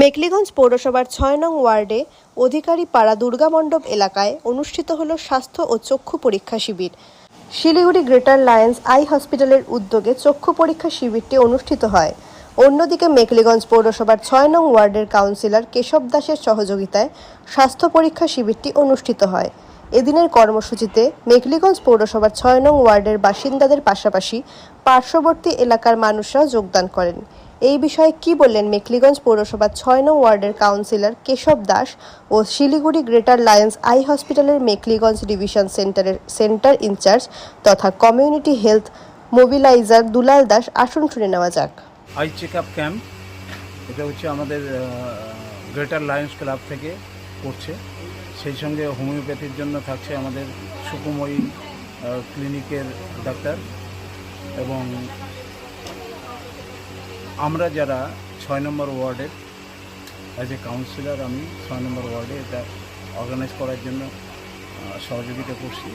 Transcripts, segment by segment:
মেকলিগঞ্জ পৌরসভার ছয় নং ওয়ার্ডে অধিকারী পাড়া দুর্গা মণ্ডপ এলাকায় অনুষ্ঠিত হল স্বাস্থ্য ও চক্ষু পরীক্ষা শিবির। শিলিগুড়ি গ্রেটার লায়েন্স আই হসপিটালের উদ্যোগে চক্ষু পরীক্ষা শিবিরটি অনুষ্ঠিত হয়। অন্যদিকে মেকলিগঞ্জ পৌরসভার ছয় নং ওয়ার্ডের কাউন্সিলর কেশব দাসের সহযোগিতায় স্বাস্থ্য পরীক্ষা শিবিরটি অনুষ্ঠিত হয়। এদিনের কর্মসূচিতে মেঘলিগঞ্জ পৌরসভার ছয় নং ওয়ার্ডের বাসিন্দাদের পাশাপাশি পার্শ্ববর্তী এলাকার মানুষরা যোগদান করেন। এই বিষয়ে কি বললেন মেঘলিগঞ্জ পৌরসভার ছয় নং ওয়ার্ডের কাউন্সিলর কেশব দাস ও শিলিগুড়ি গ্রেটার লায়ন্স আই হসপিটালের মেঘলিগঞ্জ ডিভিশন সেন্টারের সেন্টার ইনচার্জ তথা community health mobiliser Dulal Das আসন শুনে নেওয়া যাক। আই চেক আপ ক্যাম্প, এটা হচ্ছে আমাদের গ্রেটার লায়ন্স ক্লাব থেকে করছে। সেই সঙ্গে হোমিওপ্যাথির জন্য থাকছে আমাদের সুকুময়ী ক্লিনিকের ডাক্তার এবং আমরা যারা ছয় নম্বর ওয়ার্ডের অ্যাজ এ কাউন্সিলর আমি ছয় নম্বর ওয়ার্ডে এটা অর্গানাইজ করার জন্য সহযোগিতা করছি।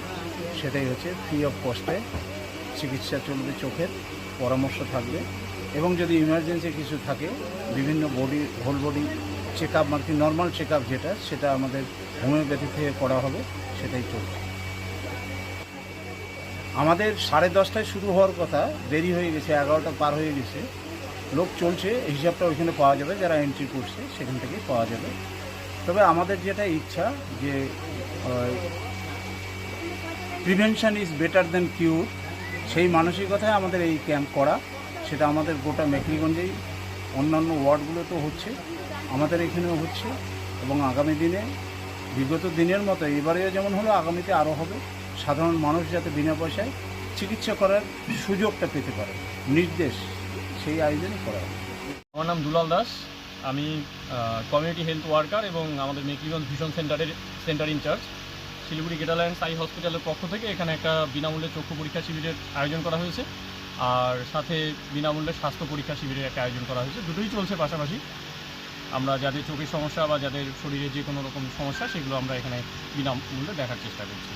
সেটাই হচ্ছে ফ্রি অফ কস্টে চিকিৎসা চলবে চোখের, পরামর্শ থাকবে এবং যদি ইমার্জেন্সি কিছু থাকে, বিভিন্ন body whole body check up মানে নর্মাল চেক আপ যেটা, সেটা আমাদের হোমিওপ্যাথি থেকে করা হবে, সেটাই চলবে। আমাদের সাড়ে দশটায় শুরু হওয়ার কথা, দেরি হয়ে গেছে, এগারোটা পার হয়ে গেছে। লোক চলছে, হিসাবটা ওইখানে পাওয়া যাবে, যারা এন্ট্রি করছে সেখান থেকেই পাওয়া যাবে। তবে আমাদের যেটা ইচ্ছা যে prevention is better than cure সেই মানসিকতায় আমাদের এই ক্যাম্প করা, সেটা আমাদের গোটা মেখলিগঞ্জেই, অন্যান্য ওয়ার্ডগুলোতেও হচ্ছে, আমাদের এখানেও হচ্ছে, এবং আগামী দিনে, বিগত দিনের মতো, এবারেও যেমন হলো, আগামীতে আরও হবে, সাধারণ মানুষ যাতে বিনা পয়সায় চিকিৎসা করার সুযোগটা পেতে পারে। নির্দেশ। সেই আয়োজনই করা আমার নাম দুলাল দাস। আমি কমিউনিটি হেলথ ওয়ার্কার এবং আমাদের মেকলিগঞ্জ ভিশন সেন্টারের centre incharge Siliguri greater lions eye হসপিটালের পক্ষ থেকে এখানে একটা বিনামূল্যে চক্ষু পরীক্ষা শিবিরের আয়োজন করা হয়েছে। আর সাথে বিনামূল্যে স্বাস্থ্য পরীক্ষা শিবিরের একটা আয়োজন করা হয়েছে। দুটোই চলছে পাশাপাশি। আমরা যাদের চোখের সমস্যা বা যাদের শরীরে যে কোনো রকম সমস্যা, সেগুলো আমরা এখানে বিনামূল্যে দেখার চেষ্টা করছি।